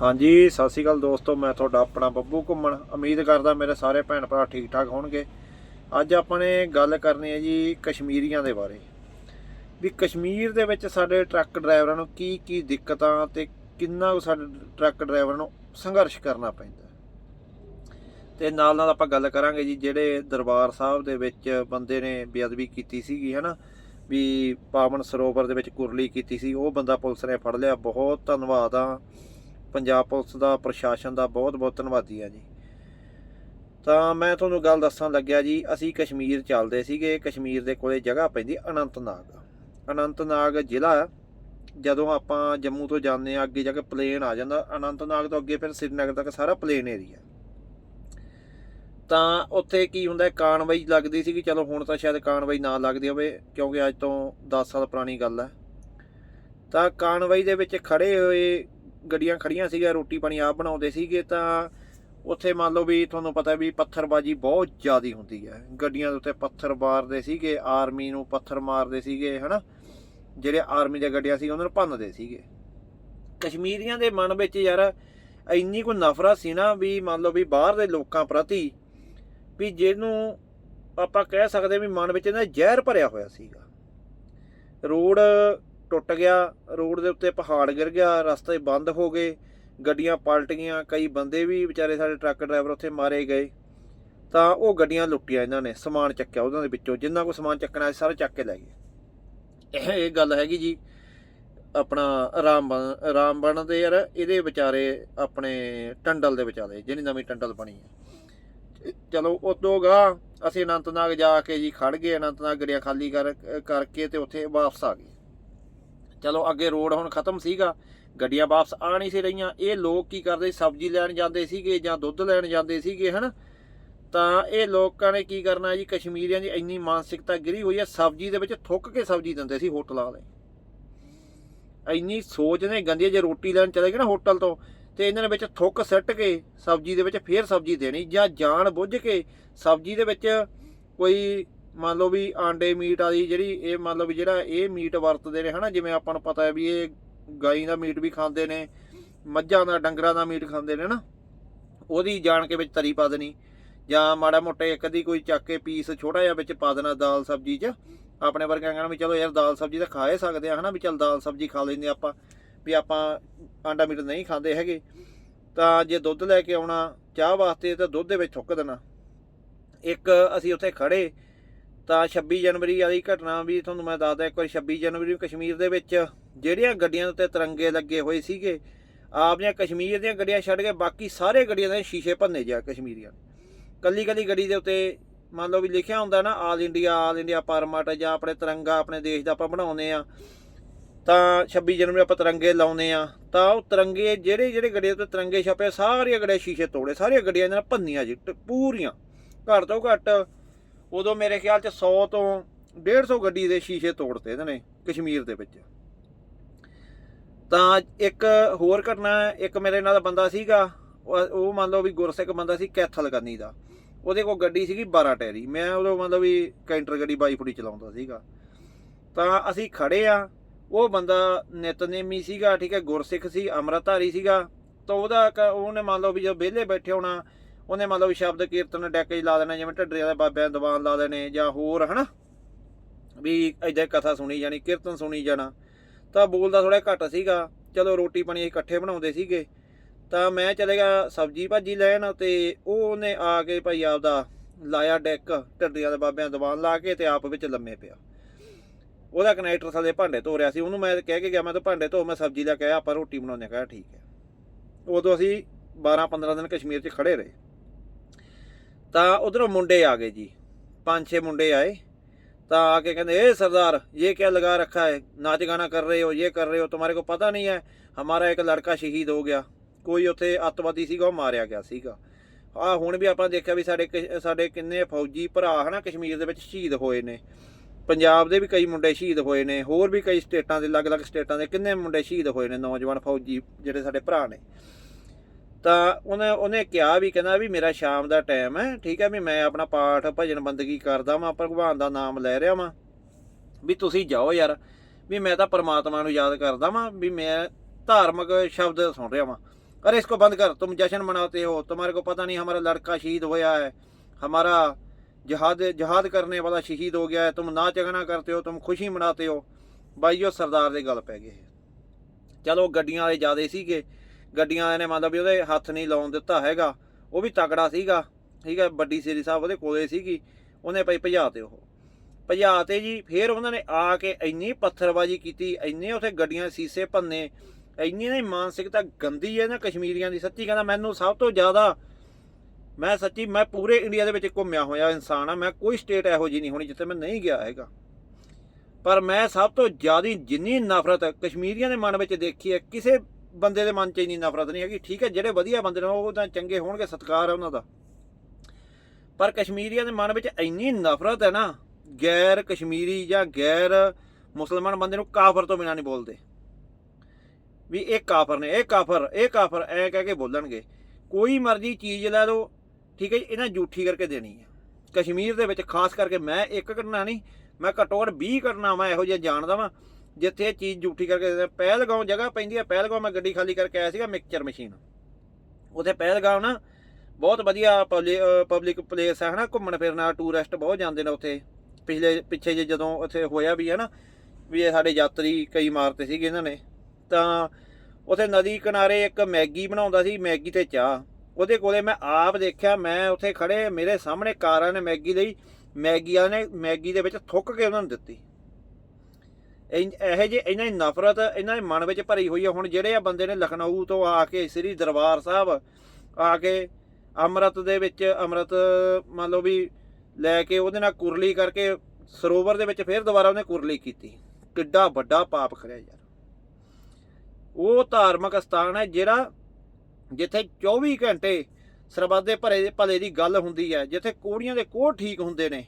ਹਾਂਜੀ, ਸਤਿ ਸ਼੍ਰੀ ਅਕਾਲ ਦੋਸਤੋ, ਮੈਂ ਤੁਹਾਡਾ ਆਪਣਾ ਬੱਬੂ ਘੁੰਮਣ। ਉਮੀਦ ਕਰਦਾ ਮੇਰੇ ਸਾਰੇ ਭੈਣ ਭਰਾ ਠੀਕ ਠਾਕ ਹੋਣਗੇ। ਅੱਜ ਆਪਾਂ ਨੇ ਗੱਲ ਕਰਨੀ ਹੈ ਜੀ ਕਸ਼ਮੀਰੀਆਂ ਦੇ ਬਾਰੇ। ਵੀ ਕਸ਼ਮੀਰ ਦੇ ਵਿੱਚ ਸਾਡੇ ਟਰੱਕ ਡਰਾਈਵਰਾਂ ਨੂੰ ਕੀ ਕੀ ਦਿੱਕਤਾਂ ਤੇ ਕਿੰਨਾ ਕੁ ਸਾਡੇ ਟਰੱਕ ਡਰਾਈਵਰਾਂ ਨੂੰ ਸੰਘਰਸ਼ ਕਰਨਾ ਪੈਂਦਾ ਤੇ ਨਾਲ ਨਾਲ ਆਪਾਂ ਗੱਲ ਕਰਾਂਗੇ ਜੀ, ਜਿਹੜੇ ਦਰਬਾਰ ਸਾਹਿਬ ਦੇ ਵਿੱਚ ਬੰਦੇ ਨੇ ਬੇਅਦਬੀ ਕੀਤੀ ਸੀਗੀ, ਹਨਾ? ਵੀ ਪਾਵਨ ਸਰੋਵਰ ਦੇ ਵਿੱਚ ਕੁਰਲੀ ਕੀਤੀ ਸੀ, ਉਹ ਬੰਦਾ ਪੁਲਿਸ ਨੇ ਫੜ ਲਿਆ। ਬਹੁਤ ਧੰਨਵਾਦ ਆ। ਪੰਜਾਬ ਪੁਲਿਸ ਦਾ ਪ੍ਰਸ਼ਾਸਨ ਦਾ ਬਹੁਤ ਬਹੁਤ ਧੰਨਵਾਦੀ ਆ ਜੀ। ਤਾਂ ਮੈਂ ਤੁਹਾਨੂੰ ਗੱਲ ਦੱਸਣ ਲੱਗਿਆ ਜੀ ਅਸੀਂ ਕਸ਼ਮੀਰ ਚੱਲਦੇ ਸੀਗੇ। ਕਸ਼ਮੀਰ ਦੇ ਕੋਲੇ ਜਗ੍ਹਾ ਪੈਂਦੀ ਅਨੰਤਨਾਗ। ਅਨੰਤਨਾਗ ਜ਼ਿਲ੍ਹਾ ਜਦੋਂ ਆਪਾਂ ਜੰਮੂ ਤੋਂ ਜਾਂਦੇ ਆ ਅੱਗੇ ਜਾ ਕੇ ਪਲੇਨ ਆ ਜਾਂਦਾ। ਅਨੰਤਨਾਗ ਤੋਂ ਅੱਗੇ ਫਿਰ ਸ੍ਰੀਨਗਰ ਤੱਕ ਸਾਰਾ ਪਲੇਨ ਏਰੀਆ ਤਾਂ ਉੱਥੇ ਕੀ ਹੁੰਦਾ ਹੈ, ਕਾਨਵਾਈ ਲੱਗਦੀ ਸੀ ਕਿ ਚਲੋ ਹੁਣ ਤਾਂ ਸ਼ਾਇਦ ਕਾਨਵਾਈ ਨਾ ਲੱਗਦੀ ਹੋਵੇ ਕਿਉਂਕਿ ਅੱਜ ਤੋਂ 10 ਸਾਲ ਪੁਰਾਣੀ ਗੱਲ ਹੈ। ਤਾਂ ਕਾਨਵਾਈ ਦੇ ਵਿੱਚ ਖੜੇ ਹੋਏ ਗੱਡੀਆਂ ਖੜੀਆਂ ਸੀਗੀਆਂ, ਰੋਟੀ ਪਾਣੀ ਆਪ ਬਣਾਉਂਦੇ ਸੀਗੇ ਤਾਂ ਉੱਥੇ ਮੰਨ ਲਓ ਵੀ ਤੁਹਾਨੂੰ ਪਤਾ ਵੀ ਪੱਥਰਬਾਜੀ ਬਹੁਤ ਜ਼ਿਆਦੀ ਹੁੰਦੀ ਹੈ। ਗੱਡੀਆਂ ਦੇ ਉੱਤੇ ਪੱਥਰ ਮਾਰਦੇ ਸੀਗੇ, ਆਰਮੀ ਨੂੰ ਪੱਥਰ ਮਾਰਦੇ ਸੀਗੇ, ਹਨਾ? ਜਿਹੜੇ ਆਰਮੀ ਦੀਆਂ ਗੱਡੀਆਂ ਸੀ, ਉਹਨਾਂ ਨੂੰ ਭੰਨਦੇ ਸੀਗੇ। ਕਸ਼ਮੀਰੀਆਂ ਦੇ ਮਨ ਵਿੱਚ ਯਾਰ ਇੰਨੀ ਕੋਈ ਨਫ਼ਰਤ ਸੀ ਨਾ ਵੀ ਮੰਨ ਲਓ ਵੀ ਬਾਹਰ ਦੇ ਲੋਕਾਂ ਪ੍ਰਤੀ ਵੀ ਜਿਹਨੂੰ ਆਪਾਂ ਕਹਿ ਸਕਦੇ ਵੀ ਮਨ ਵਿੱਚ ਇਹਨਾਂ ਜ਼ਹਿਰ ਭਰਿਆ ਹੋਇਆ ਸੀਗਾ। ਰੋਡ ਟੁੱਟ ਗਿਆ, ਰੋਡ ਦੇ ਉੱਤੇ ਪਹਾੜ ਗਿਰ ਗਿਆ, ਰਸਤੇ ਬੰਦ ਹੋ ਗਏ, ਗੱਡੀਆਂ ਪਲਟ ਗਈਆਂ, ਕਈ ਬੰਦੇ ਵੀ ਵਿਚਾਰੇ ਸਾਡੇ ਟਰੱਕ ਡਰਾਈਵਰ ਉੱਥੇ ਮਾਰੇ ਗਏ। ਤਾਂ ਉਹ ਗੱਡੀਆਂ ਲੁੱਟੀਆਂ ਇਹਨਾਂ ਨੇ, ਸਮਾਨ ਚੱਕਿਆ ਉਹਨਾਂ ਦੇ ਵਿੱਚੋਂ, ਜਿੰਨਾ ਕੋ ਸਮਾਨ ਚੱਕਣਾ ਸੀ, ਸਾਰਾ ਚੱਕ ਕੇ ਲੈ ਗਏ। ਇਹ ਇਹ ਗੱਲ ਹੈਗੀ ਜੀ, ਆਪਣਾ ਰਾਮਬਨ ਰਾਮਬਨ ਦੇ ਯਾਰ, ਇਹਦੇ ਵਿਚਾਰੇ ਆਪਣੇ ਟੰਡਲ ਦੇ ਵਿਚਾਲੇ, ਜਿਹੜੀ ਨਵੀਂ ਟੰਡਲ ਬਣੀ ਹੈ। ਚਲੋ, ਉਦੋਂ ਗਾ ਅਸੀਂ ਅਨੰਤਨਾਗ ਜਾ ਕੇ ਜੀ ਖੜ ਗਏ, ਅਨੰਤਨਾਗ ਗੱਡੀਆਂ ਖਾਲੀ ਕਰ, ਕਰਕੇ ਤੇ ਉੱਥੇ ਵਾਪਸ ਆ ਗਏ। ਚਲੋ ਅੱਗੇ ਰੋਡ ਹੁਣ ਖਤਮ ਸੀਗਾ ਗੱਡੀਆਂ ਵਾਪਸ ਆ ਨਹੀਂ ਸੀ ਰਹੀਆਂ। ਇਹ ਲੋਕ ਕੀ ਕਰਦੇ? ਸਬਜ਼ੀ ਲੈਣ ਜਾਂਦੇ ਸੀਗੇ ਜਾਂ ਦੁੱਧ ਲੈਣ ਜਾਂਦੇ ਸੀਗੇ ਹਨ? ਤਾਂ ਇਹ ਲੋਕਾਂ ਨੇ ਕੀ ਕਰਨਾ ਜੀ? ਕਸ਼ਮੀਰੀਆਂ ਦੀ ਇੰਨੀ ਮਾਨਸਿਕਤਾ ਗਿਰੀ ਹੋਈ ਹੈ ਸਬਜ਼ੀ ਦੇ ਵਿੱਚ ਥੁੱਕ ਕੇ ਸਬਜ਼ੀ ਦਿੰਦੇ ਸੀ ਹੋਟਲਾਂ ਵਾਲੇ। ਇੰਨੀ ਸੋਚ ਨੇ ਗੰਦੀ ਹੈ, ਜੇ ਰੋਟੀ ਲੈਣ ਚਲੇ ਗਏ ਨਾ ਹੋਟਲ ਤੋਂ ਤੇ ਇਹਨਾਂ ਨੇ ਵਿੱਚ ਥੁੱਕ ਸੱਟ ਕੇ ਸਬਜ਼ੀ ਦੇ ਵਿੱਚ ਫੇਰ ਸਬਜ਼ੀ ਦੇਣੀ ਜਾਂ ਜਾਣ ਬੁੱਝ ਕੇ ਸਬਜ਼ੀ ਦੇ ਵਿੱਚ ਕੋਈ ਮੰਨ ਲਓ ਵੀ ਆਂਡੇ ਮੀਟ ਵਾਲੀ ਜਿਹੜੀ ਇਹ ਮੰਨ ਲਓ ਵੀ ਜਿਹੜਾ ਇਹ ਮੀਟ ਵਰਤਦੇ ਨੇ, ਹਨਾ, ਜਿਵੇਂ ਆਪਾਂ ਨੂੰ ਪਤਾ ਹੈ ਵੀ ਇਹ ਗਾਈ ਦਾ ਮੀਟ ਵੀ ਖਾਂਦੇ ਨੇ, ਮੱਝਾਂ ਦਾ, ਡੰਗਰਾਂ ਦਾ ਮੀਟ ਖਾਂਦੇ ਨੇ ਨਾ ਉਹਦੀ ਜਾਣ ਕੇ ਵਿੱਚ ਤਰੀ ਪਾ ਦੇਣੀ, ਜਾਂ ਮਾੜਾ ਮੋਟਾ ਇੱਕ ਦੀ ਕੋਈ ਚੱਕ ਕੇ ਪੀਸ ਛੋਟਾ ਜਿਹਾ ਵਿੱਚ ਪਾ ਦੇਣਾ ਦਾਲ ਸਬਜ਼ੀ 'ਚ, ਆਪਣੇ ਵਰਗਿਆਂ ਕਹਿਣਾ ਵੀ ਚਲੋ ਯਾਰ ਦਾਲ ਸਬਜ਼ੀ ਤਾਂ ਖਾ ਹੀ ਸਕਦੇ ਆ, ਹਨਾ, ਵੀ ਚਲ ਦਾਲ ਸਬਜ਼ੀ ਖਾ ਲੈਂਦੇ ਆਪਾਂ, ਵੀ ਆਪਾਂ ਆਂਡਾ ਮੀਟ ਨਹੀਂ ਖਾਂਦੇ ਹੈਗੇ, ਤਾਂ ਜੇ ਦੁੱਧ ਲੈ ਕੇ ਆਉਣਾ ਚਾਹ ਵਾਸਤੇ, ਤਾਂ ਦੁੱਧ ਦੇ ਵਿੱਚ ਥੁੱਕ ਦੇਣਾ, ਇੱਕ ਅਸੀਂ ਉੱਥੇ ਖੜੇ ਤਾਂ 26 ਜਨਵਰੀ ਵਾਲੀ ਘਟਨਾ ਵੀ ਤੁਹਾਨੂੰ ਮੈਂ ਦੱਸਦਾ, ਇੱਕ ਵਾਰੀ 26 ਜਨਵਰੀ ਨੂੰ ਕਸ਼ਮੀਰ ਦੇ ਵਿੱਚ ਜਿਹੜੀਆਂ ਗੱਡੀਆਂ ਦੇ ਉੱਤੇ ਤਿਰੰਗੇ ਲੱਗੇ ਹੋਏ ਸੀਗੇ ਆਪਦੀਆਂ ਕਸ਼ਮੀਰ ਦੀਆਂ ਗੱਡੀਆਂ ਛੱਡ ਕੇ ਬਾਕੀ ਸਾਰੇ ਗੱਡੀਆਂ ਦੇ ਸ਼ੀਸ਼ੇ ਭੰਨੇ ਜਾ ਕਸ਼ਮੀਰੀਆਂ ਨੇ। ਕੱਲੀ ਕੱਲੀ ਗੱਡੀ ਦੇ ਉੱਤੇ ਮੰਨ ਲਓ ਵੀ ਲਿਖਿਆ ਹੁੰਦਾ ਨਾ all India all India permit ਜਾਂ ਆਪਣੇ ਤਿਰੰਗਾ ਆਪਣੇ ਦੇਸ਼ ਦਾ ਆਪਾਂ ਬਣਾਉਂਦੇ ਆ ਤਾਂ 26 ਜਨਵਰੀ ਆਪਾਂ ਤਿਰੰਗੇ ਲਾਉਂਦੇ ਆ ਤਾਂ ਉਹ ਤਿਰੰਗੇ ਜਿਹੜੇ ਜਿਹੜੇ ਗੱਡੀਆਂ ਉੱਤੇ ਤਿਰੰਗੇ ਛਪੇ ਸਾਰੀਆਂ ਗੱਡੀਆਂ ਸ਼ੀਸ਼ੇ ਤੋੜੇ, ਸਾਰੀਆਂ ਗੱਡੀਆਂ ਇਹਨਾਂ ਨਾਲ ਭੰਨੀਆਂ ਜੀ ਟ- ਪੂਰੀਆਂ, ਘੱਟ ਤੋਂ ਘੱਟ ਉਦੋਂ ਮੇਰੇ ਖਿਆਲ ਚ 100 ਤੋਂ 150 ਗੱਡੀ ਦੇ ਸ਼ੀਸ਼ੇ ਤੋੜਤੇ ਇਹਨਾਂ ਨੇ ਕਸ਼ਮੀਰ ਦੇ ਵਿੱਚ। ਤਾਂ ਇੱਕ ਹੋਰ ਘਟਨਾ, ਇੱਕ ਮੇਰੇ ਨਾਲ ਬੰਦਾ ਸੀਗਾ, ਉਹ ਮੰਨ ਲਓ ਵੀ ਗੁਰਸਿੱਖ ਬੰਦਾ ਸੀ ਕੈਥਲ ਕਰਨੀ ਦਾ। ਉਹਦੇ ਕੋਲ ਗੱਡੀ ਸੀਗੀ 12 ਟੈਰੀ। ਮੈਂ ਉਦੋਂ ਮੰਨ ਲਓ ਵੀ ਕੈਂਟਰ ਗੱਡੀ ਬਾਈ ਫੁੱਟੀ ਚਲਾਉਂਦਾ ਸੀਗਾ। ਤਾਂ ਅਸੀਂ ਖੜੇ ਆ, ਉਹ ਬੰਦਾ ਨਿਤਨੇਮੀ ਸੀਗਾ, ਠੀਕ ਹੈ, ਗੁਰਸਿੱਖ ਸੀ, ਅੰਮ੍ਰਿਤਧਾਰੀ ਸੀਗਾ। ਤਾਂ ਉਹਦਾ ਕ- ਉਹਨੇ ਮੰਨ ਲਓ ਵੀ ਜਦੋਂ ਵਿਹਲੇ ਬੈਠੇ ਹੋਣਾ ਉਹਨੇ ਮੰਨ ਲਓ ਵੀ ਸ਼ਬਦ ਕੀਰਤਨ ਡੈਕ 'ਚ ਲਾ ਦੇਣਾ, ਜਿਵੇਂ ਢੱਡਰੇ ਵਾਲੇ ਬਾਬਿਆਂ ਦੇ ਦੀਵਾਨ ਲਾ ਦੇਣੇ ਜਾਂ ਹੋਰ, ਹਨਾ? ਵੀ ਏਦਾਂ ਕਥਾ ਸੁਣੀ ਜਾਣੀ, ਕੀਰਤਨ ਸੁਣੀ ਜਾਣਾ। ਤਾਂ ਬੋਲਦਾ ਥੋੜਾ ਘੱਟ ਸੀਗਾ। ਚਲੋ ਰੋਟੀ ਪਾਣੀ ਅਸੀਂ ਇਕੱਠੇ ਬਣਾਉਂਦੇ ਸੀਗੇ। ਤਾਂ ਮੈਂ ਚਲੇ ਗਿਆ ਸਬਜੀ ਭਾਜੀ ਲੈਣ ਤੇ ਉਹ ਉਹਨੇ ਆ ਕੇ ਭਾਈ ਆਪਦਾ ਲਾਇਆ ਡੈਕ ਢੱਡਰੀਆਂ ਦੇ ਬਾਬਿਆਂ ਦਾ ਦੀਵਾਨ ਲਾ ਕੇ ਤੇ ਆਪ ਵਿੱਚ ਲੰਮੇ ਪਿਆ। ਉਹਦਾ ਕਨੈਕਟਰ ਥੱਲੇ ਭਾਂਡੇ ਧੋ ਰਿਹਾ ਸੀ। ਉਹਨੂੰ ਮੈਂ ਕਹਿ ਕੇ ਗਿਆ, ਮੈਂ ਤਾਂ ਭਾਂਡੇ ਧੋ, ਮੈਂ ਸਬਜੀ ਲੈ ਕੇ ਆਇਆ, ਆਪਾਂ ਰੋਟੀ ਬਣਾਉਂਦੇ ਕਹਾ ਠੀਕ ਹੈ। ਉਦੋਂ ਅਸੀਂ 12 15 ਦਿਨ ਕਸ਼ਮੀਰ 'ਚ ਖੜੇ ਰਹੇ। ਤਾਂ ਉਧਰੋਂ ਮੁੰਡੇ ਆ ਗਏ ਜੀ ਪੰਜ ਛੇ ਮੁੰਡੇ ਆਏ ਤਾਂ आके कहते ए सरदार ये क्या लगा रखा है नाच गाना कर रहे हो ये कर रहे हो तुम्हारे को पता नहीं है हमारा एक लड़का शहीद हो ਗਿਆ ਕੋਈ ਉੱਥੇ ਅੱਤਵਾਦੀ ਸੀਗਾ ਉਹ ਮਾਰਿਆ ਗਿਆ ਸੀਗਾ ਆ ਹੁਣ ਵੀ ਆਪਾਂ ਦੇਖਿਆ ਵੀ ਸਾਡੇ ਕ- ਸਾਡੇ ਕਿੰਨੇ ਫੌਜੀ ਭਰਾ ਹਨਾ ਕਸ਼ਮੀਰ ਦੇ ਵਿੱਚ ਸ਼ਹੀਦ ਹੋਏ ਨੇ ਪੰਜਾਬ ਦੇ ਵੀ ਕਈ ਮੁੰਡੇ ਸ਼ਹੀਦ ਹੋਏ ਨੇ ਹੋਰ ਵੀ ਕਈ ਸਟੇਟਾਂ ਦੇ ਅਲੱਗ-ਅਲੱਗ ਸਟੇਟਾਂ ਦੇ ਕਿੰਨੇ ਮੁੰਡੇ ਸ਼ਹੀਦ ਹੋਏ ਨੇ ਨੌਜਵਾਨ ਫੌਜੀ ਜਿਹੜੇ ਸਾਡੇ ਭਰਾ ਨੇ ਤਾਂ ਉਹਨੇ ਉਹਨੇ ਕਿਹਾ ਵੀ ਕਹਿੰਦਾ ਵੀ ਮੇਰਾ ਸ਼ਾਮ ਦਾ ਟਾਈਮ ਹੈ ਠੀਕ ਹੈ ਵੀ ਮੈਂ ਆਪਣਾ ਪਾਠ ਭਜਨ ਬੰਦਗੀ ਕਰਦਾ ਵਾਂ ਭਗਵਾਨ ਦਾ ਨਾਮ ਲੈ ਰਿਹਾ ਵਾਂ ਵੀ ਤੁਸੀਂ ਜਾਓ ਯਾਰ ਵੀ ਮੈਂ ਤਾਂ ਪਰਮਾਤਮਾ ਨੂੰ ਯਾਦ ਕਰਦਾ ਵਾਂ ਵੀ ਮੈਂ ਧਾਰਮਿਕ ਸ਼ਬਦ ਸੁਣ ਰਿਹਾ ਵਾਂ अरे इसको बंद कर तुम जश्न मनाते हो तुम्हारे को पता नहीं हमारा लड़का शहीद होया है हमारा जहाद जहाद करने वाला शहीद हो गया है तुम नाच गाना करते हो तुम खुशी मनाते हो ਬਾਈ ਉਹ ਸਰਦਾਰ ਦੇ ਗੱਲ ਪੈ ਗਏ ਚਲੋ ਗੱਡੀਆਂ ਵਾਲੇ ਜ਼ਿਆਦੇ ਸੀਗੇ ਗੱਡੀਆਂ ਵਾਲੇ ਨੇ ਮਤਲਬ ਵੀ ਉਹਦੇ ਹੱਥ ਨਹੀਂ ਲਾਉਣ ਦਿੱਤਾ ਹੈਗਾ। ਉਹ ਵੀ ਤਕੜਾ ਸੀਗਾ। ਠੀਕ ਹੈ, ਵੱਡੀ ਸੇਰੀ ਸਾਹਿਬ ਉਹਦੇ ਕੋਲੇ ਸੀਗੀ। ਉਹਨੇ ਭਾਈ ਭਜਾ ਤੇ ਉਹ। ਭਜਾ 'ਤੇ ਜੀ, ਫਿਰ ਉਹਨਾਂ ਨੇ ਆ ਕੇ ਇੰਨੀ ਪੱਥਰਬਾਜੀ ਕੀਤੀ, ਇੰਨੇ ਉਥੇ ਗੱਡੀਆਂ ਸੀਸੇ ਭੰਨੇ, ਇੰਨੀ ਨੇ ਮਾਨਸਿਕਤਾ ਗੰਦੀ ਹੈ ਨਾ ਕਸ਼ਮੀਰੀਆਂ ਦੀ। ਸੱਚੀ ਕਹਿੰਦਾ, ਮੈਨੂੰ ਸਭ ਤੋਂ ਜ਼ਿਆਦਾ ਮੈਂ ਸੱਚੀ, ਮੈਂ ਪੂਰੇ ਇੰਡੀਆ ਦੇ ਵਿੱਚ ਘੁੰਮਿਆ ਹੋਇਆ ਇਨਸਾਨ ਆ ਮੈਂ ਕੋਈ ਸਟੇਟ ਇਹੋ ਜੀ ਨਹੀਂ ਹੋਣੀ ਜਿੱਥੇ ਮੈਂ ਨਹੀਂ ਗਿਆ ਹੈਗਾ। ਪਰ ਮੈਂ ਸਭ ਤੋਂ ਜ਼ਿਆਦਾ ਜਿੰਨੀ ਨਫ਼ਰਤ ਕਸ਼ਮੀਰੀਆਂ ਦੇ ਮਨ ਵਿੱਚ ਦੇਖੀ ਹੈ, ਕਿਸੇ ਬੰਦੇ ਦੇ ਮਨ 'ਚ ਇੰਨੀ ਨਫ਼ਰਤ ਨਹੀਂ ਹੈਗੀ। ਠੀਕ ਹੈ, ਜਿਹੜੇ ਵਧੀਆ ਬੰਦੇ ਨੇ, ਉਹ ਤਾਂ ਚੰਗੇ ਹੋਣਗੇ, ਸਤਿਕਾਰ ਹੈ ਉਹਨਾਂ ਦਾ। ਪਰ ਕਸ਼ਮੀਰੀਆਂ ਦੇ ਮਨ ਵਿੱਚ ਇੰਨੀ ਨਫ਼ਰਤ ਹੈ ਨਾ, ਗੈਰ ਕਸ਼ਮੀਰੀ ਜਾਂ ਗੈਰ ਮੁਸਲਮਾਨ ਬੰਦੇ ਨੂੰ ਕਾਫਰ ਤੋਂ ਬਿਨਾਂ ਨਹੀਂ ਬੋਲਦੇ। ਵੀ ਇਹ ਕਾਫਰ ਨੇ, ਇਹ ਕਾਫਰ ਇਹ ਕਾਫਰ, ਐ ਕਹਿ ਕੇ ਬੋਲਣਗੇ। ਕੋਈ ਮਰਜ਼ੀ ਚੀਜ਼ ਲੈ ਲਓ, ਠੀਕ ਹੈ ਜੀ, ਇਹਨਾਂ ਝੂਠੀ ਕਰਕੇ ਦੇਣੀ ਹੈ। ਕਸ਼ਮੀਰ ਦੇ ਵਿੱਚ ਖਾਸ ਕਰਕੇ ਮੈਂ ਇੱਕ ਘਟਨਾ ਨਹੀਂ, ਮੈਂ ਘੱਟੋ ਘੱਟ 20 ਘਟਨਾਵਾਂ ਇਹੋ ਜਿਹੀਆਂ ਜਾਣਦਾ ਵਾਂ। ਜਿੱਥੇ ਇਹ ਚੀਜ਼ ਝੂਠੀ ਕਰਕੇ ਦਿੰਦੇ ਪਹਿਲਗਾਉਂ ਜਗ੍ਹਾ ਪੈਂਦੀ ਹੈ ਪਹਿਲਗਾਉਂ ਮੈਂ ਗੱਡੀ ਖਾਲੀ ਕਰਕੇ ਆਇਆ ਸੀਗਾ ਮਿਕਸਚਰ ਮਸ਼ੀਨ ਉਥੇ ਪਹਿਲਗਾਉਂ ਨਾ ਬਹੁਤ ਵਧੀਆ ਪਬਲਿਕ ਪਲੇਸ ਹੈ ਹਨਾ, ਘੁੰਮਣ ਫਿਰਨ ਵਾਲਾ ਟੂਰਿਸਟ ਬਹੁਤ ਜਾਂਦੇ ਨੇ ਉੱਥੇ। ਪਿਛਲੇ, ਪਿੱਛੇ ਜੇ ਜਦੋਂ ਉੱਥੇ ਹੋਇਆ ਵੀ ਹੈ ਨਾ, ਵੀ ਇਹ ਸਾਡੇ ਯਾਤਰੀ ਕਈ ਮਾਰਤੇ ਸੀਗੇ ਇਹਨਾਂ ਨੇ। ਤਾਂ ਉਥੇ ਨਦੀ ਕਿਨਾਰੇ ਇੱਕ ਮੈਗੀ ਬਣਾਉਂਦਾ ਸੀ, ਮੈਗੀ ਤੇ ਚਾਹ। ਉਹਦੇ ਕੋਲੇ ਮੈਂ ਆਪ ਦੇਖਿਆ, ਮੈਂ ਉੱਥੇ ਖੜੇ, ਮੇਰੇ ਸਾਹਮਣੇ ਕਾਰਾਂ ਨੇ ਮੈਗੀ ਲਈ, ਮੈਗੀ ਵਾਲੇ ਨੇ ਮੈਗੀ ਦੇ ਵਿੱਚ ਥੁੱਕ ਕੇ ਉਹਨਾਂ ਨੂੰ ਦਿੱਤੀ। ਇਹ ਇਹੋ ਜਿਹੇ ਇਹਨਾਂ ਦੀ ਨਫ਼ਰਤ ਇਹਨਾਂ ਦੇ ਮਨ ਵਿੱਚ ਭਰੀ ਹੋਈ ਹੈ ਹੁਣ ਜਿਹੜੇ ਆ ਬੰਦੇ ਨੇ ਲਖਨਊ ਤੋਂ ਆ ਕੇ ਸ੍ਰੀ ਦਰਬਾਰ ਸਾਹਿਬ ਆ ਕੇ ਅੰਮ੍ਰਿਤ ਦੇ ਵਿੱਚ, ਅੰਮ੍ਰਿਤ ਮੰਨ ਲਓ ਵੀ ਲੈ ਕੇ ਉਹਦੇ ਨਾਲ ਕੁਰਲੀ ਕਰਕੇ ਸਰੋਵਰ ਦੇ ਵਿੱਚ ਫਿਰ ਦੁਬਾਰਾ ਉਹਨੇ ਕੁਰਲੀ ਕੀਤੀ। ਕਿੱਡਾ ਵੱਡਾ ਪਾਪ ਕਰਿਆ ਯਾਰ। ਉਹ ਧਾਰਮਿਕ ਸਥਾਨ ਹੈ ਜਿਹੜਾ ਜਿੱਥੇ 24 ਘੰਟੇ ਸਰਬੱਤ ਦੇ ਭਰੇ ਭਲੇ ਦੀ ਗੱਲ ਹੁੰਦੀ ਹੈ, ਜਿੱਥੇ ਕੋੜੀਆਂ ਦੇ ਕੋਹ ਠੀਕ ਹੁੰਦੇ ਨੇ।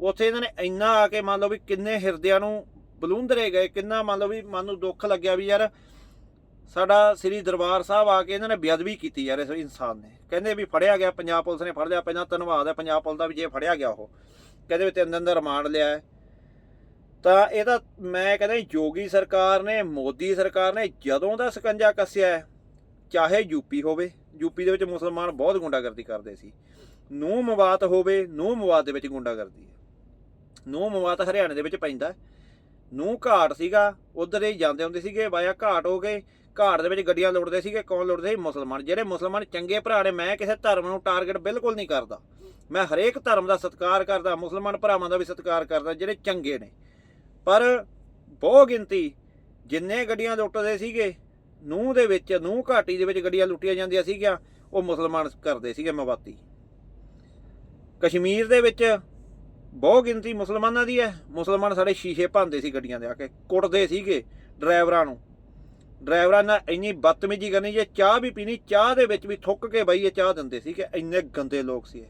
ਉੱਥੇ ਇਹਨਾਂ ਨੇ ਇੰਨਾ ਆ ਕੇ ਮੰਨ ਲਓ ਵੀ ਕਿੰਨੇ ਹਿਰਦਿਆਂ ਨੂੰ ਬਲੂੰਦਰੇ ਗਏ, ਕਿੰਨਾ ਮੰਨ ਲਓ ਵੀ ਮਨ ਨੂੰ ਦੁੱਖ ਲੱਗਿਆ ਵੀ ਯਾਰ ਸਾਡਾ ਸ੍ਰੀ ਦਰਬਾਰ ਸਾਹਿਬ ਆ ਕੇ ਇਹਨਾਂ ਨੇ ਬੇਅਦਬੀ ਕੀਤੀ ਯਾਰ ਇਸ ਇਨਸਾਨ ਨੇ। ਕਹਿੰਦੇ ਵੀ ਫੜਿਆ ਗਿਆ, ਪੰਜਾਬ ਪੁਲਿਸ ਨੇ ਫੜ ਲਿਆ, ਪਹਿਲਾਂ ਧੰਨਵਾਦ ਹੈ ਪੰਜਾਬ ਪੁਲਿਸ ਦਾ ਵੀ ਜੇ ਫੜਿਆ ਗਿਆ ਉਹ। ਕਹਿੰਦੇ ਵੀ ਤਿੰਨ ਦਿਨ ਦਾ ਰਿਮਾਂਡ ਲਿਆ ਹੈ। ਤਾਂ ਇਹ ਤਾਂ ਮੈਂ ਕਹਿੰਦਾ ਯੋਗੀ ਸਰਕਾਰ ਨੇ, ਮੋਦੀ ਸਰਕਾਰ ਨੇ ਜਦੋਂ ਦਾ ਸਕੰਜਾ ਕੱਸਿਆ ਹੈ, ਚਾਹੇ ਯੂਪੀ ਹੋਵੇ ਯੂਪੀ ਦੇ ਵਿੱਚ ਮੁਸਲਮਾਨ ਬਹੁਤ ਗੁੰਡਾਗਰਦੀ ਕਰਦੇ ਸੀ। ਨੂੰ ਮਵਾਤ ਹੋਵੇ ਨੂੰ ਮਵਾਤ ਦੇ ਵਿੱਚ ਗੁੰਡਾਗਰਦੀ ਹੈ ਨੂੰ ਮਵਾਤ ਹਰਿਆਣੇ ਦੇ ਵਿੱਚ ਪੈਂਦਾ। ਨੂੰ ਘਾਟ ਸੀਗਾ, ਉਧਰ ਹੀ ਜਾਂਦੇ ਹੁੰਦੇ ਸੀਗੇ, ਵਾਇਆ ਘਾਟ ਹੋ ਗਏ, ਘਾਟ ਦੇ ਵਿੱਚ ਗੱਡੀਆਂ ਲੁੱਟਦੇ ਸੀਗੇ, ਕੌਣ ਲੁੱਟਦੇ ਸੀ? ਮੁਸਲਮਾਨ। ਜਿਹੜੇ ਮੁਸਲਮਾਨ ਚੰਗੇ ਭਰਾ ਨੇ, ਮੈਂ ਕਿਸੇ ਧਰਮ ਨੂੰ ਟਾਰਗੇਟ ਬਿਲਕੁਲ ਨਹੀਂ ਕਰਦਾ। ਮੈਂ ਹਰੇਕ ਧਰਮ ਦਾ ਸਤਿਕਾਰ ਕਰਦਾ, ਮੁਸਲਮਾਨ ਭਰਾਵਾਂ ਦਾ ਵੀ ਸਤਿਕਾਰ ਕਰਦਾ, ਜਿਹੜੇ ਚੰਗੇ ਨੇ। ਪਰ ਬਹੁ ਗਿਣਤੀ ਜਿੰਨੇ ਗੱਡੀਆਂ ਲੁੱਟਦੇ ਸੀਗੇ, ਨੂਹ ਦੇ ਵਿੱਚ, ਨੂਹ ਘਾਟੀ ਦੇ ਵਿੱਚ ਗੱਡੀਆਂ ਲੁੱਟੀਆਂ ਜਾਂਦੀਆਂ ਸੀਗੀਆਂ, ਉਹ ਮੁਸਲਮਾਨ ਕਰਦੇ ਸੀਗੇ ਮਵਾਤੀ। ਕਸ਼ਮੀਰ ਦੇ ਵਿੱਚ ਬਹੁਤ ਗਿਣਤੀ ਮੁਸਲਮਾਨਾਂ ਦੀ ਹੈ। ਮੁਸਲਮਾਨ ਸਾਡੇ ਸ਼ੀਸ਼ੇ ਭੰਦੇ ਸੀ ਗੱਡੀਆਂ ਦੇ ਆ ਕੇ, ਕੁੱਟਦੇ ਸੀਗੇ ਡਰਾਈਵਰਾਂ ਨੂੰ। ਡਰਾਈਵਰਾਂ ਨਾਲ ਇੰਨੀ ਬਦਤਮੀਜ਼ੀ ਕਰਨੀ, ਜੇ ਚਾਹ ਵੀ ਪੀਣੀ, ਚਾਹ ਦੇ ਵਿੱਚ ਵੀ ਥੁੱਕ ਕੇ ਬਈ ਇਹ ਚਾਹ ਦਿੰਦੇ ਸੀ ਕਿ ਇੰਨੇ ਗੰਦੇ ਲੋਕ ਸੀ ਇਹ।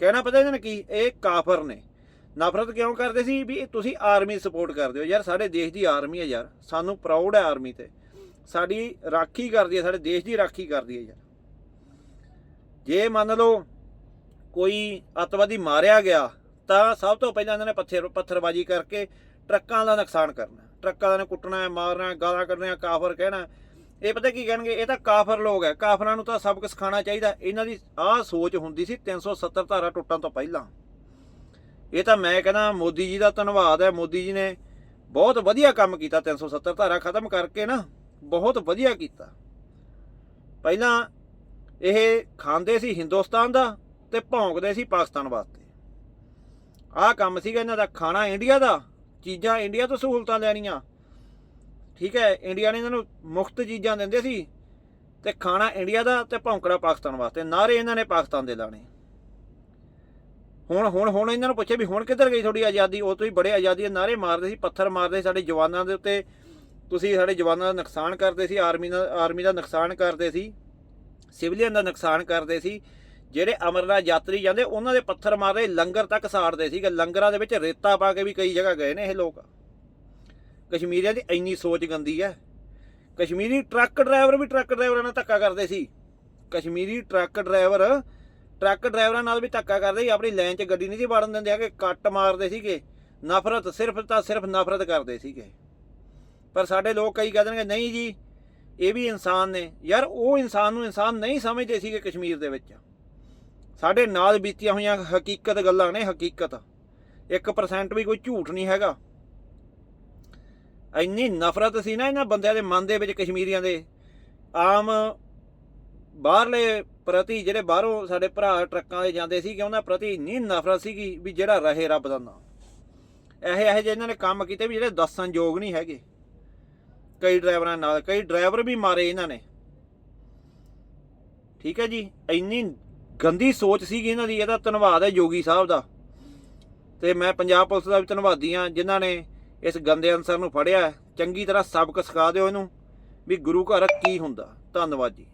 ਕਹਿਣਾ ਪਤਾ ਇਹਨਾਂ ਨੇ ਕੀ? ਇਹ ਕਾਫਰ ਨੇ। ਨਫ਼ਰਤ ਕਿਉਂ ਕਰਦੇ ਸੀ? ਵੀ ਤੁਸੀਂ ਆਰਮੀ ਸਪੋਰਟ ਕਰਦੇ ਹੋ। ਯਾਰ ਸਾਡੇ ਦੇਸ਼ ਦੀ ਆਰਮੀ ਹੈ ਯਾਰ। ਸਾਨੂੰ ਪ੍ਰਾਊਡ ਹੈ ਆਰਮੀ ਤੇ। ਸਾਡੀ ਰਾਖੀ ਕਰਦੀ ਹੈ, ਸਾਡੇ ਦੇਸ਼ ਦੀ ਰਾਖੀ ਕਰਦੀ ਹੈ ਯਾਰ। ਜੇ ਮੰਨ ਲਓ ਕੋਈ ਅੱਤਵਾਦੀ ਮਾਰਿਆ ਗਿਆ ਤਾਂ ਸਭ ਤੋਂ ਪਹਿਲਾਂ ਇਹਨਾਂ ਨੇ ਪੱਥਰ ਪੱਥਰਬਾਜੀ ਕਰਕੇ ਟਰੱਕਾਂ ਦਾ ਨੁਕਸਾਨ ਕਰਨਾ। ਟਰੱਕਾਂ ਦਾ ਨੇ ਕੁੱਟਣਾ, ਮਾਰਨਾ, ਗਾਲਾਂ ਕੱਢਣੀਆਂ, ਕਾਫਰ ਕਹਿਣਾ। ਇਹ ਪਤਾ ਕੀ ਕਹਿਣਗੇ? ਇਹ ਤਾਂ ਕਾਫਰ ਲੋਕ ਹੈ। ਕਾਫਰਾਂ ਨੂੰ ਤਾਂ ਸਬਕ ਸਿਖਾਉਣਾ ਚਾਹੀਦਾ। ਇਹਨਾਂ ਦੀ ਆਹ ਸੋਚ ਹੁੰਦੀ ਸੀ 370 ਧਾਰਾ ਟੁੱਟਣ ਤੋਂ ਪਹਿਲਾਂ। ਇਹ ਤਾਂ ਮੈਂ ਕਹਿੰਦਾ ਮੋਦੀ ਜੀ ਦਾ ਧੰਨਵਾਦ ਹੈ। ਮੋਦੀ ਜੀ ਨੇ ਬਹੁਤ ਵਧੀਆ ਕੰਮ ਕੀਤਾ 370 ਧਾਰਾ ਖਤਮ ਕਰਕੇ ਨਾ। ਬਹੁਤ ਵਧੀਆ ਕੀਤਾ। ਪਹਿਲਾਂ ਇਹ ਖਾਂਦੇ ਸੀ ਹਿੰਦੁਸਤਾਨ ਦਾ ਤੇ ਭੌਂਕਦੇ ਸੀ ਪਾਕਿਸਤਾਨ ਵਾਸਤੇ। ਆਹ ਕੰਮ ਸੀਗਾ ਇਹਨਾਂ ਦਾ, ਖਾਣਾ ਇੰਡੀਆ ਦਾ, ਚੀਜ਼ਾਂ ਇੰਡੀਆ ਤੋਂ ਸਹੂਲਤਾਂ ਲੈਣੀਆਂ। ਠੀਕ ਹੈ, ਇੰਡੀਆ ਨੇ ਇਹਨਾਂ ਨੂੰ ਮੁਫਤ ਚੀਜ਼ਾਂ ਦਿੰਦੇ ਸੀ ਤੇ ਖਾਣਾ ਇੰਡੀਆ ਦਾ ਤੇ ਭੌਂਕੜਾ ਪਾਕਿਸਤਾਨ ਵਾਸਤੇ ਨਾਰੇ ਇਹਨਾਂ ਨੇ ਪਾਕਿਸਤਾਨ ਦੇ ਲਾਣੇ ਹੁਣ ਹੁਣ ਹੁਣ ਇਹਨਾਂ ਨੂੰ ਪੁੱਛੇ ਵੀ ਹੁਣ ਕਿੱਧਰ ਗਈ ਤੁਹਾਡੀ ਆਜ਼ਾਦੀ? ਉਹ ਤੋਂ ਹੀ ਬੜੇ ਆਜ਼ਾਦੀ ਦੇ ਨਾਰੇ ਮਾਰਦੇ ਸੀ, ਪੱਥਰ ਮਾਰਦੇ ਸੀ ਸਾਡੇ ਜਵਾਨਾਂ ਦੇ ਉੱਤੇ। ਤੁਸੀਂ ਸਾਡੇ ਜਵਾਨਾਂ ਦਾ ਨੁਕਸਾਨ ਕਰਦੇ ਸੀ, ਆਰਮੀ ਦਾ ਆਰਮੀ ਦਾ ਨੁਕਸਾਨ ਕਰਦੇ ਸੀ, ਸਿਵਲੀਅਨ ਦਾ ਨੁਕਸਾਨ ਕਰਦੇ ਸੀ। ਜਿਹੜੇ ਅਮਰਨਾਥ ਯਾਤਰੀ ਜਾਂਦੇ, ਉਹਨਾਂ ਦੇ ਪੱਥਰ ਮਾਰਦੇ, ਲੰਗਰ ਤੱਕ ਸਾੜਦੇ ਸੀਗੇ। ਲੰਗਰਾਂ ਦੇ ਵਿੱਚ ਰੇਤਾ ਪਾ ਕੇ ਵੀ ਕਈ ਜਗ੍ਹਾ ਗਏ ਨੇ ਇਹ ਲੋਕ। ਕਸ਼ਮੀਰੀਆਂ ਦੀ ਇੰਨੀ ਸੋਚ ਗੰਦੀ ਹੈ। ਕਸ਼ਮੀਰੀ ਟਰੱਕ ਡਰਾਈਵਰ ਵੀ ਟਰੱਕ ਡਰਾਈਵਰਾਂ ਨਾਲ ਧੱਕਾ ਕਰਦੇ ਸੀ। ਕਸ਼ਮੀਰੀ ਟਰੱਕ ਡਰਾਈਵਰ, ਟਰੱਕ ਡਰਾਈਵਰਾਂ ਨਾਲ ਵੀ ਧੱਕਾ ਕਰਦੇ ਸੀ। ਆਪਣੀ ਲਾਈਨ 'ਚ ਗੱਡੀ ਨਹੀਂ ਸੀ ਵੜਨ ਦਿੰਦੇ ਹੈਗੇ। ਕੱਟ ਮਾਰਦੇ ਸੀਗੇ। ਨਫ਼ਰਤ ਸਿਰਫ ਤਾਂ ਸਿਰਫ ਨਫ਼ਰਤ ਕਰਦੇ ਸੀਗੇ। ਪਰ ਸਾਡੇ ਲੋਕ ਕਈ ਕਹਿ ਦੇਣਗੇ, ਨਹੀਂ ਜੀ, ਇਹ ਵੀ ਇਨਸਾਨ ਨੇ। ਯਾਰ, ਉਹ ਇਨਸਾਨ ਨੂੰ ਇਨਸਾਨ ਨਹੀਂ ਸਮਝਦੇ ਸੀਗੇ ਕਸ਼ਮੀਰ ਦੇ ਵਿੱਚ। ਸਾਡੇ ਨਾਲ ਬੀਤੀਆਂ ਹੋਈਆਂ ਹਕੀਕਤ ਗੱਲਾਂ ਨੇ ਹਕੀਕਤ। 1% ਵੀ ਕੋਈ ਝੂਠ ਨਹੀਂ ਹੈਗਾ। ਇੰਨੀ ਨਫ਼ਰਤ ਸੀ ਨਾ ਇਹਨਾਂ ਬੰਦਿਆਂ ਦੇ ਮਨ ਦੇ ਵਿੱਚ ਕਸ਼ਮੀਰੀਆਂ ਦੇ। ਆਮ ਬਾਹਰਲੇ ਪ੍ਰਤੀ ਜਿਹੜੇ ਬਾਹਰੋਂ ਸਾਡੇ ਭਰਾ ਟਰੱਕਾਂ ਦੇ ਜਾਂਦੇ ਸੀ ਕਿ ਉਹਨਾਂ ਪ੍ਰਤੀ ਇੰਨੀ ਨਫ਼ਰਤ ਸੀਗੀ ਵੀ ਜਿਹੜਾ ਰਹੇ ਰੱਬ ਦਾ ਨਾਮ। ਇਹੋ ਇਹੋ ਜਿਹੇ ਇਹਨਾਂ ਨੇ ਕੰਮ ਕੀਤੇ ਵੀ ਜਿਹੜੇ ਦੱਸਣ ਯੋਗ ਨਹੀਂ ਹੈਗੇ। ਕਈ ਡਰਾਈਵਰਾਂ ਨਾਲ, ਕਈ ਡਰਾਈਵਰ ਵੀ ਮਾਰੇ ਇਹਨਾਂ ਨੇ। ਠੀਕ ਹੈ ਜੀ, ਇੰਨੀ ਗੰਦੀ ਸੋਚ ਸੀਗੀ ਇਹਨਾਂ ਦੀ, ਇਹਦਾ ਧੰਨਵਾਦ ਹੈ ਯੋਗੀ ਸਾਹਿਬ ਦਾ। ਤੇ ਮੈਂ ਪੰਜਾਬ ਪੁਲਿਸ ਦਾ ਵੀ ਧੰਨਵਾਦੀ ਹਾਂ, ਜਿਨ੍ਹਾਂ ਨੇ ਇਸ ਗੰਦੇ ਅਨਸਰ ਨੂੰ ਫੜਿਆ ਚੰਗੀ ਤਰ੍ਹਾਂ ਸਬਕ ਸਿਖਾ ਦਿਓ ਇਹਨੂੰ ਵੀ ਗੁਰੂ ਘਰ ਕੀ ਹੁੰਦਾ। ਧੰਨਵਾਦ ਜੀ।